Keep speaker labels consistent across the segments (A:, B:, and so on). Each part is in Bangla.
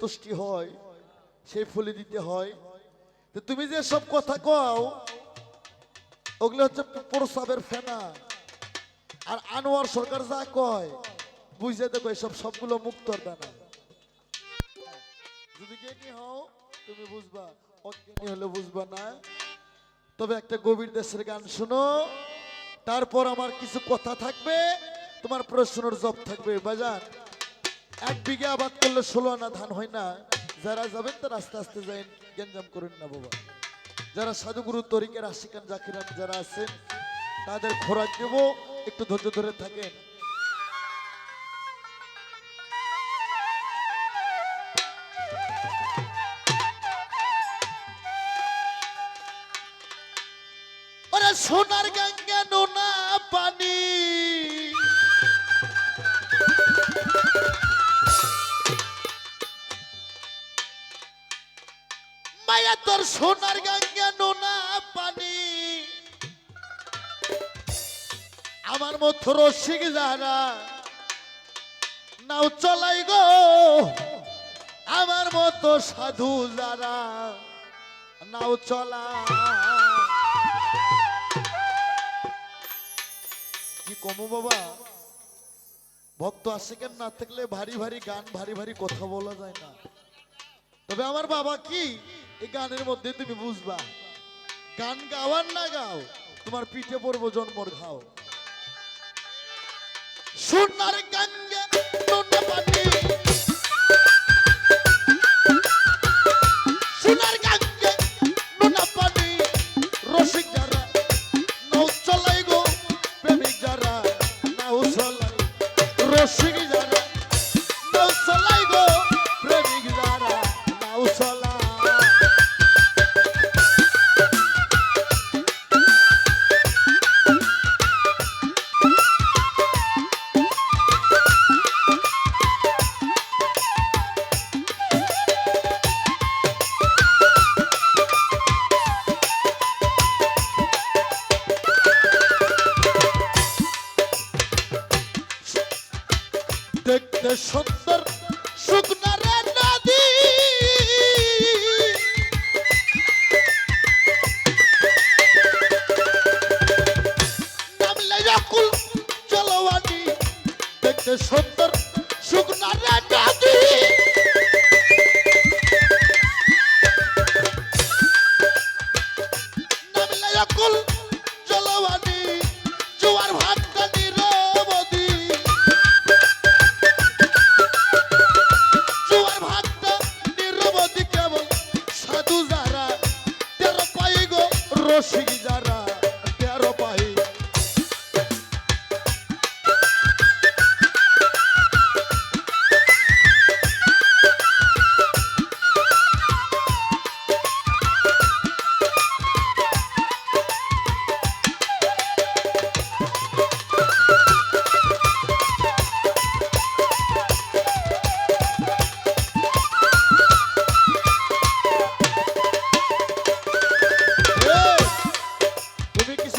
A: তুষ্টি হয়, সেই ফুলে দিতে হয়। তুমি যে সব কথা কও, ওগুলো হচ্ছে প্রস্তাবের ফেনা। আর আনোয়ার সরকার যা কয় বুঝতে দেখো সব সবগুলো মুক্তর দানা। যদি জ্ঞানী হও, তুমি বুঝবা। অজ্ঞানী হলে বুঝবা না। তবে একটা গভীর দেশের গান শোনো। তারপর আমার কিছু কথা থাকবে, তোমার প্রশ্নের জব থাকবে। বাজান। এক বিঘা আবাদ করলে ষোলো আনা ধান হয় না? যারা যাবেন তারা আস্তে আস্তে যাই গেঞ্জাম করেন না বাবা। যারা সাধুগুরু তরিকের আশিকান জাকিরান যারা আছেন, তাদের খোরাক দেব, একটু ধৈর্য ধরে থাকেন। সোনার গঙ্গা মায়া তোর সোনার গঙ্গা নোনা পানি। আমার মতো রসিক যারা, নাও চলাই গো। আমার মতো সাধু যারা, নাও চলা। কি কমো বাবা? ভক্ত আশেকেন না থাকলে ভারী ভারী গান, ভারী ভারী কথা বলা যায় না। তবে আমার বাবা কি? এই গানের মধ্যে তুমি বুঝবা, গান গাওয়ার না গাও তোমার পিঠে পড়ব জন্মর ঘাও। সোনার গান নোনা দেখতে সুন্দর শুকনারে নদী নামলে জোয়ার ভাতটা নিরবধি জোয়ার ভাতটা নিরবধি কেবল সাধু যারা, তেরো পাই গো রসিক যারা।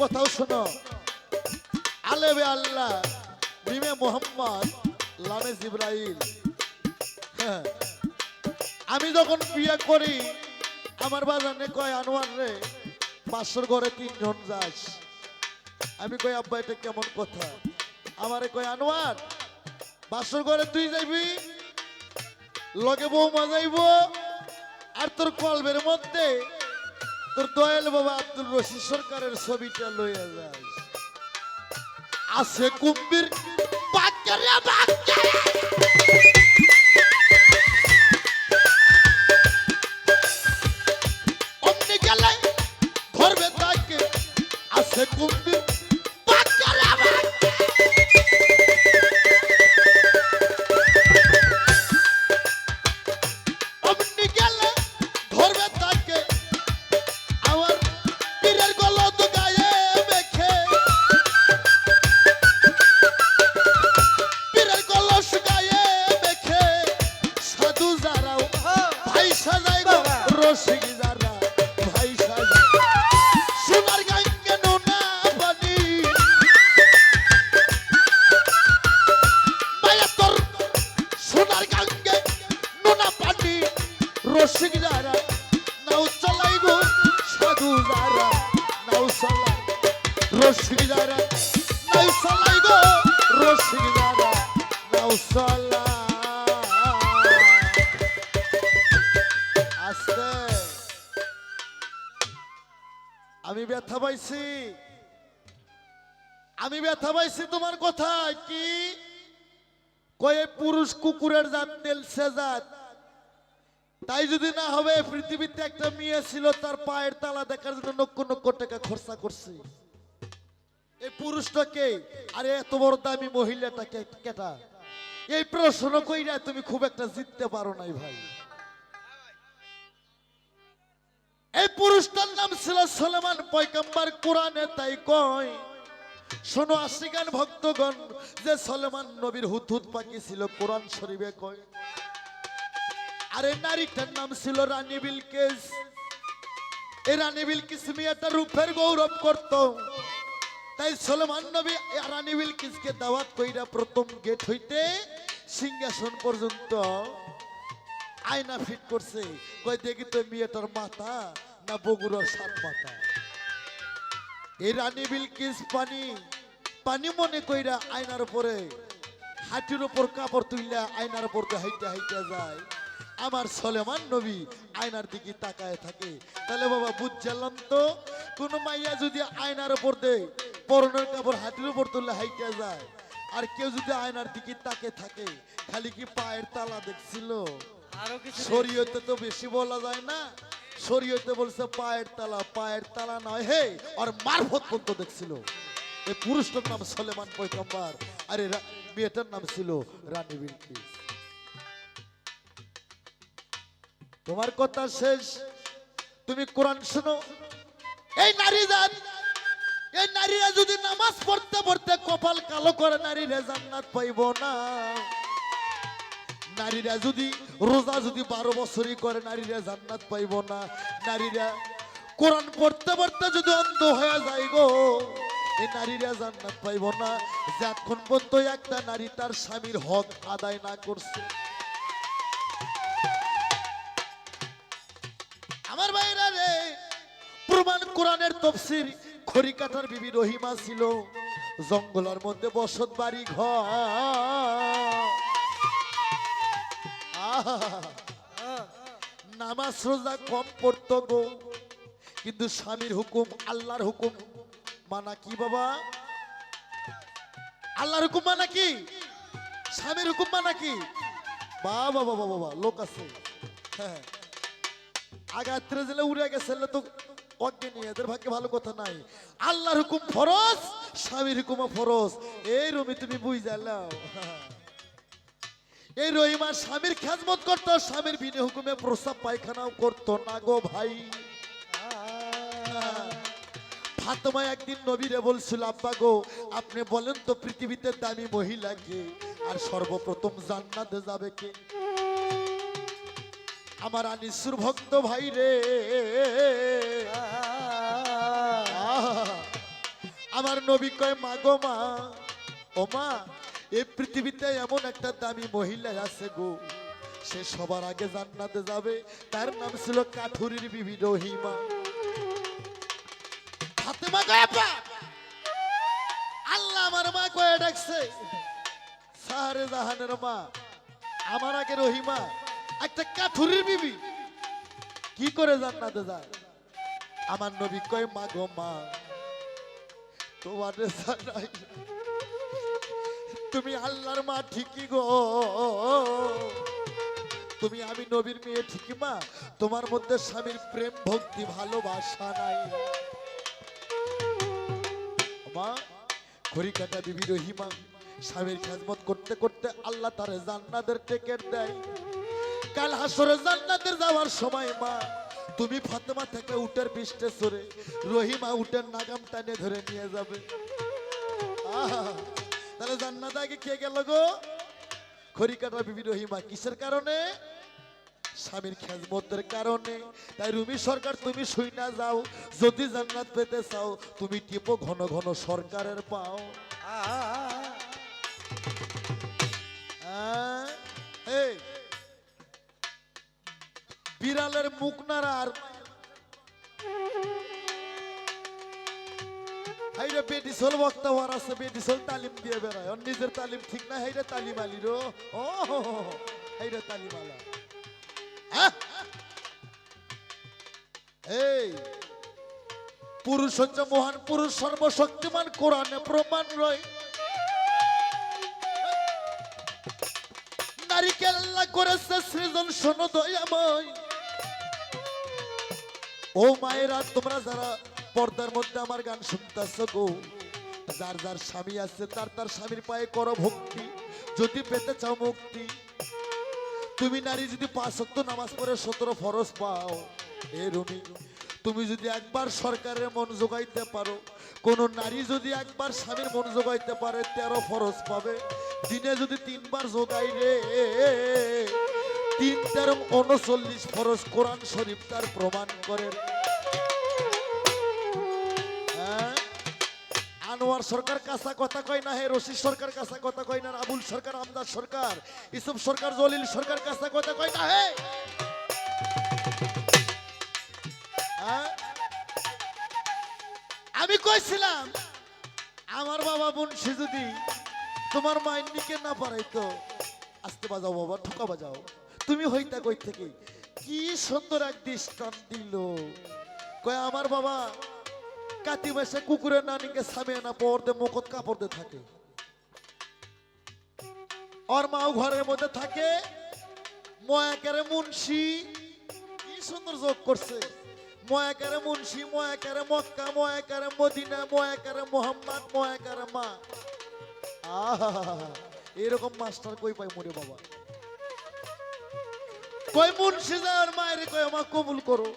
A: কথাও শোনো। আলেবে আল্লাহ মিমে মোহাম্মদ, লামে জিব্রাইল। হ্যাঁ। আমি যখন বিয়ে করি, আমার বাজানে কয়, আনোয়ার রে পাঁচশোর ঘরে তিনজন যাস। আমি কই, আব্বা, এটা কেমন কথা? আমারে কয়, আনোয়ার বাসর ঘরে তুই যাইবি, লগে বৌমা যাইব, আর তোর কলবের মধ্যে তোর দয়াল বাবা আব্দুল রশিদ সরকারের ছবিটা লইয়া যাস। আছে কুম্বির বাচ্চারা বেতাকে আছে কুম্বির আমি ব্যথা পাইছি। আমি ব্যথা পাইছি তোমার কথায়, কি? কয়ে পুরুষ কুকুরের জাত তেলছে জাত। তাই যদি না হবে পৃথিবীতে একটা মেয়ে ছিল, তার পায়ের তালা দেখার জন্য নক্ষ নক্ষ টাকা খরচা করছে। এই পুরুষটাকে আরে, এত বড় দামি মহিলাটাকে কেটা? এই প্রশ্ন কইরা তুমি খুব একটা জিততে পারো নাই ভাই। এই পুরুষটার নাম ছিল সলেমান পয়গম্বর, কোরআনে তাই কয়, শোনো আশিকান ভক্তগণ, যে সলেমান নবীর হুদহুদ পাখি ছিল, কোরআন শরীফে কয়। আরে নারীটার নাম ছিল রানী বিলকেস। এই রানী বিলকিস মিয়াটা রূপের গৌরব করত। তাই সলেমান নবী এই রানী বিলকিসকে দাওয়াত কইরা প্রথম গেট হইতে সিংহাসন পর্যন্ত আয়না ফিট করছে। কই দেখি তো মেয়েটার মাথা না বগুড়ার সাত মাথা এই রানী বিলকিস পানি পানি মনে কইরা আয়নার উপরে হাঁটির উপর কাপড় তুইলা আয়নার উপর দিয়ে হাইটা হাইটা যায়। আমার সলেমান নবী আয়নার দিকে তাকায় থাকে। তাহলে বাবা বুঝছিলাম তো, কোন মাইয়া যদি আয়নার উপর দেয় পরনের কাপড় উপর তুললে হাইটা যায়। আর কেউ যদি আয়নার দিকে তাকে থাকে খালি কি পায়ের তালা দেখছিল? শরীয়তে তো বেশি বলা যায় না। শরীয়তে বলছে পায়ের তালা পায়ের তালা নয় হে আর মারফত পর্যন্ত দেখছিল। এই পুরুষটার নাম সলেমান আরে মেয়েটার নাম ছিল রানী বিলকিস। তোমার কথা শেষ। তুমি কোরআন শোনো। এই নারী জাত এই নারীরা যদি নামাজ পড়তে পড়তে কপাল কালো করে, নারীরা জান্নাত পাইব না। নারীরা যদি রোজা যদি বারো বছরই করে, নারীরা জান্নাত পাইব না। নারীরা কোরআন পড়তে পড়তে যদি অন্ধ হয়ে যায় গো এই নারীরা জান্নাত পাইব না। যতক্ষণ পর্যন্ত একটা নারী তার স্বামীর হক আদায় না করছে। আমার ভাইরা রে, প্রমাণ কোরআনের তফসির খড়িকাটার বিবি রহিমা ছিল। জঙ্গলের মধ্যে বসত বাড়ি আহা, নামাজ রোজা কম পড়তো গো। কিন্তু স্বামীর হুকুম আল্লাহর হুকুম। মানা কি বাবা? আল্লাহর হুকুম মানা কি? স্বামীর হুকুম মানা কি? বাবা বাবা বাবা লোক আছে। হ্যাঁ আগাত্রে জেলে উড়ে গেছে তো অজ্ঞানী এদের ভাগ্যে ভালো কথা নাই। আল্লাহর হুকুম ফরজ, স্বামীর হুকুম ফরজ। এই রমি, তুমি বুঝ যাও এই রহিমার স্বামীর খেজমত করতো, স্বামীর বিনে হুকুমে প্রস্তাব পায়খানাও করতো না গো ভাই। ফাতেমা একদিন নবীরে বলছিল, আব্বা গো, আপনি বলেন তো পৃথিবীতে দামি মহিলা কে? আর সর্বপ্রথম জান্নাতে যাবে কে? আমার আনিসুর ভক্ত ভাই রে। আমার নবী কয়, মা গো মা, ও মা এই পৃথিবীতে এমন একটা দামি মহিলা আছে গো। সে সবার আগে জান্নাতে যাবে। তার নাম ছিল কাঠুরির বিবি রহিমা। ফাতেমা কয় আপা! আল্লাহ আমার মা কয়ে ডাকছে, সাহারে জাহানের মা, আমার আগে রহিমা একটা কাঠুরির বিবি। কি করে জান্নাতে যায়? আমার নবী কয়, মা গো, মা, তোমার তুমি আল্লাহর মা ঠিকই গো। তুমি আমি নবীর মেয়ে ঠিকই মা। তোমার মধ্যে স্বামীর প্রেম, ভক্তি, ভালোবাসা নাই। মা খড়িকাটা বিবি রহিমা স্বামীর খেজমত করতে করতে আল্লাহ তারে জান্নাতের টেকেট দেয়। কাল হাসরে জান্নাতের যাওয়ার সময় মা তুমি ফাতেমা থেকে উটের পৃষ্ঠে সরে রহিমা উটের নাগাম টানে ধরে নিয়ে যাবে। তাহলে জান্নাত আগে কে গেল গো? খড়িকাটা বিবি রহিমা কিসের কারণে? স্বামীর খেজমতের কারণে। তাই রুমি সরকার তুমি শুই না যাও। যদি জান্নাত পেতে চাও তুমি টিপো ঘন ঘন সরকারের পাও। আহ, বিড়ালের মুখ নাড়া আর হাইরে বেটি সোল বক্তা হওয়ার আছে বেটি সোল তালিম দিয়ে বেড়ায়। ওর নিজের তালিম ঠিক না, হাইরে তালিম আলি রো। ও হাইরে তালিম আলা? এই, পুরুষ হচ্ছে মহান, পুরুষ সর্বশক্তিমান, কোরআনে প্রমাণ রয়। নারীকে আল্লাহ করেছে সৃজন শোনো দয়াময়। ও মায়েরা, তোমরা যারা পর্দার মধ্যে আমার গান শুনতেছ গো, যার যার স্বামী আছে, তার তার স্বামীর পায়ে করো ভক্তি। যদি পেতে চাও মুক্তি। তুমি নারী যদি পাঁচ সত্য নামাজ পড়ে সতেরো ফরজ পাও, এ রুমি, তুমি যদি একবার সরকারের মন জোগাইতে পারো, কোন নারী যদি একবার স্বামীর মন জোগাইতে পারে, তেরো ফরজ পাবে। দিনে যদি তিনবার জোগাই রে তিন তেরো উনচল্লিশ ফরজ কোরআন শরীফ তার প্রমাণ করে। হ্যাঁ? আনোয়ার সরকার কাঁচা কথা কয় না হে? রশিদ সরকার কাঁচা কথা কয় না? আবুল সরকার, আমদার সরকার, ইসুফ সরকার, জলিল সরকার কাঁচা কথা কয় না হে? হ্যাঁ? আমি কইছিলাম, আমার বাবা বংশী যদি তোমার নিকে না পারাইতো, আসতে বাজাও বাবা, ঠোকা বাজাও। তুমি হইতা কই থেকে? কি সুন্দর এক দৃষ্টান দিল। কয়, আমার বাবা, কাতি মাসে কুকুরের নানিকে সামে না পর্দে মুখত কাপড় দিয়ে থাকে। ওর মাও ঘরের মধ্যে থাকে। ময়াকারে মুন্সি, কি সুন্দর যোগ করছে। ময়াকারে মুন্সি, ময়াকারে মক্কা, ময়াকারে মদিনা, ময়াকারে মোহাম্মদ, ময়াকারে মা। আহা এরকম মাস্টার কই পাই মরে বাবা? কই মুন্সি যার মায়ের কই আমা কবুল করো।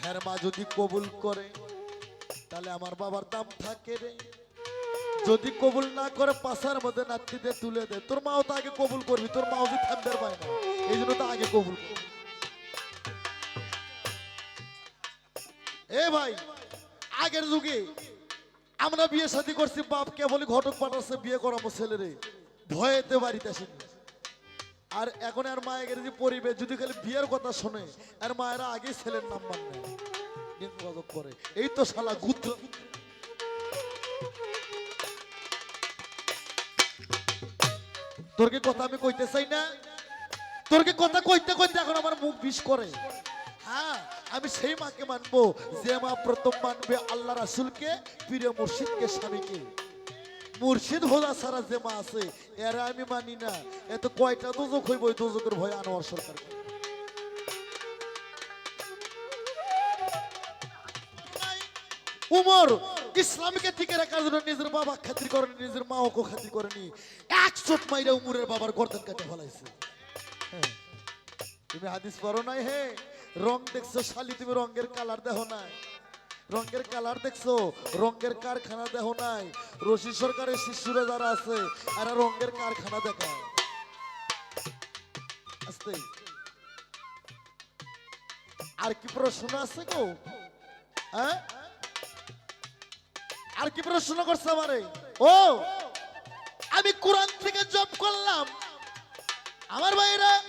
A: হ্যার মা যদি কবুল করে, তাহলে আমার বাবার দাম থাকে রে। যদি কবুল না করে, পাশার মধ্যে নাতিতে তুলে দে তোর মাও তো আগে কবুল করবি, তোর মাও যদি থাকবে পায় না। এই জন্য তো আগে কবুল এ ভাই, আগের যুগে আমরা বিয়ে শাদী করছি, বাপকে বলি, ঘটক পাঠাচ্ছে, বিয়ে করাবো ছেলেরে। ভয়েতে বাড়িতে আসেনি। আর এখন আর মায়ের যে পরিবেশ, যদি খালি বিয়ের কথা শোনে, আর মায়েরা আগে ছেলের নাম মানে। গজব করে। এই তো শালা গুত্র। তোর কি কথা আমি কইতে চাই না? তোর কি কথা কইতে কইতে এখন আমার মুখ বিষ করে? হ্যাঁ আমি সেই মাকে মানবো যে মা প্রথম মানবে আল্লাহ রাসুলকে প্রিয় মুর্শিদকে, স্বামীকে। মুর্শিদ হোলা ছাড়া যে মা আছে, এরা আমি মানি না। এত কয়টা দোজক হইব ওই দোজকের ভয় আনোয়ার সরকার? উমর, ইসলামকে টিকে রাখার জন্য নিজের বাবা খাতির করেনি, নিজের মাও খাতির করেনি। এক চোট মাইরা উমরের বাবার গর্দন কেটে ফেলাইছে। হ্যাঁ। তুমি হাদিস পড়ো নাই হে? রং দেখছ শালি, তুমি রঙের কালার দেখো নাই। রঙের কালার দেখছ? রঙের কারখানা দেখো নাই। রশি সরকারের শিশুরা যারা আছে, এরা রঙের কারখানা দেখায়। আস্তে। আর কি প্রশ্ন আছে গো? হ্যাঁ? আর কি প্রশ্ন করছে আমারে? ও, আমি কোরআন থেকে জব করলাম। আমার ভাইরা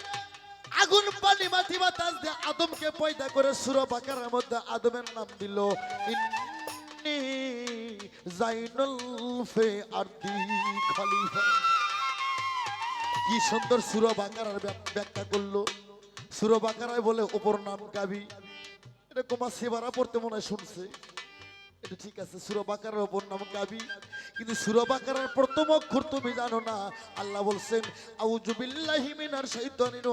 A: আগুন, পানি, মাটি, বাতাস দিয়ে আদমকে পয়দা করে সুর বাকারের মধ্যে আদমের নাম দিল কি সুন্দর সুর বাকারার ব্যাখ্যা করল। সুর বাকারায় বলে, উপর নাম গাবি এটা কোমা সেবারা পড়তে মনে হয় শুনছে। ঠিক আছে সুরবাকারের ওপর নাম গাবি। কিন্তু সুরবাকারের প্রথম অক্ষর তুমি জানো না। আল্লাহ বলছেন, আউযু বিল্লাহি মিনার শাইতানির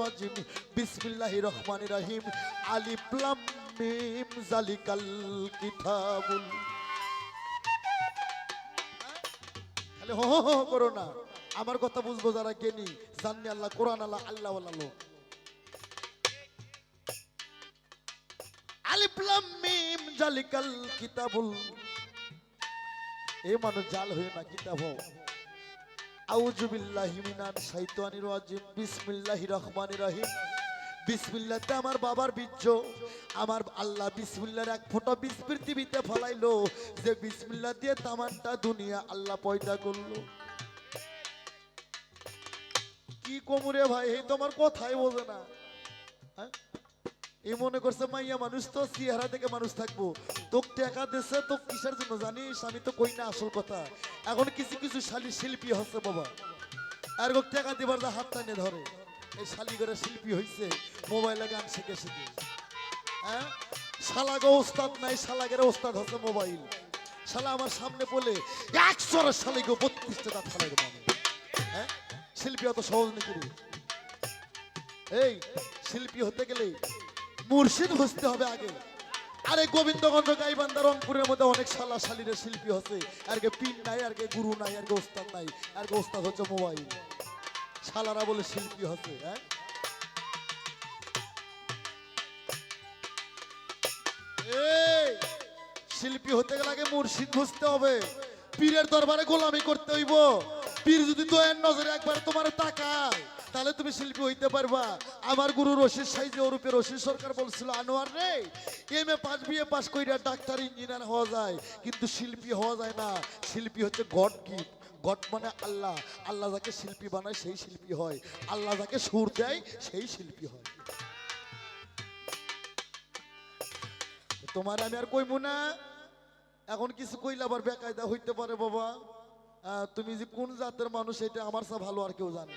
A: বিসমিল্লাহির রহমানির রহিম। আলিফ লাম মিম জালিকাল কিতাবুল। খালি হো হো হো করো না। আমার কথা বুঝব যারা জ্ঞানী। জাননি আল্লাহ, কোরআন আল্লাহ আল্লাহ আল্লাহ আলিফ লাম মিম, জালিকাল কিতাবুল। এ মানুষ জাল হয়ে না কিতাব। আউযু বিল্লাহি মিনাশ শাইতানির রাজিম, বিসমিল্লাহির রহমানির রহিম। বিসমিল্লাতে আমার বাবার বীর্য। আমার আল্লাহ বিসমিল্লার এক ফোঁটা বিষ পৃথিবীতে ফলাইলো। যে বিসমিল্লা দিয়ে তামানটা দুনিয়া আল্লাহ পয়দা করল। কি কোমরে ভাই, এই তোমার কথাই বোঝে না। হ্যাঁ? এই মনে করছে, মাইয়া, মানুষ তো চেহারা থেকে মানুষ থাকব। তোক টাকা দিছে তো কিসের জন্য জানিস? আমি তো কই না আসল কথা। এখন কিছু কিছু শালি শিল্পী হচ্ছে বাবা। আর গো টাকা দিবার যা হাত টানে ধরে। এই শালি করে শিল্পী হইছে, মোবাইলে গান শিখে শিখে। হ্যাঁ? শালাগো ওস্তাদ নাই, শালাগের ওস্তাদ হচ্ছে মোবাইল। শালা আমার সামনে বলে একশো শালি গো বত্রিশ টাকা ফেলাই দেবো আমি। হ্যাঁ? শিল্পী অত সহজ নাকি? এই, শিল্পী হতে গেলে মুর্শিদ বুঝতে হবে আগে। আরে গোবিন্দগঞ্জ গাইবান্ধা, রংপুরের মধ্যে অনেক শালা শালিরে শিল্পী হচ্ছে। আর কে পিন নাই আর কে গুরু নাই আর কে ওস্তাদ নাই আর কে ওস্তাদ হচ্ছে মোবাইল। শালারা বলে শিল্পী হচ্ছে হ্যাঁ? শিল্পী হতে গেলে আগে মুর্শিদ বুঝতে হবে। পীরের দরবারে গোলামি করতে হইব। পীর যদি দয়ের নজরে একবার তোমার তাকায় তাহলে তুমি শিল্পী হইতে পারবা। আমার গুরু রশিদ সাইজে ওরূপে রশিদ সরকার বলছিল, আনোয়ার রে, M A pass BA pass কইরা ডাক্তার, ইঞ্জিনিয়ার হওয়া যায়। কিন্তু শিল্পী হওয়া যায় না। শিল্পী হচ্ছে গড গিফট। গড মানে আল্লাহ। আল্লাহ যাকে শিল্পী বানায়, সেই শিল্পী হয়। আল্লাহ যাকে সুর দেয়, সেই শিল্পী হয়। তোমার আমি আর কইবো না। এখন কিছু কইলে আবার বেকায়দা হইতে পারে, বাবা। তুমি যে কোন জাতের মানুষ, এটা আমার সা ভালো আর কেউ জানে।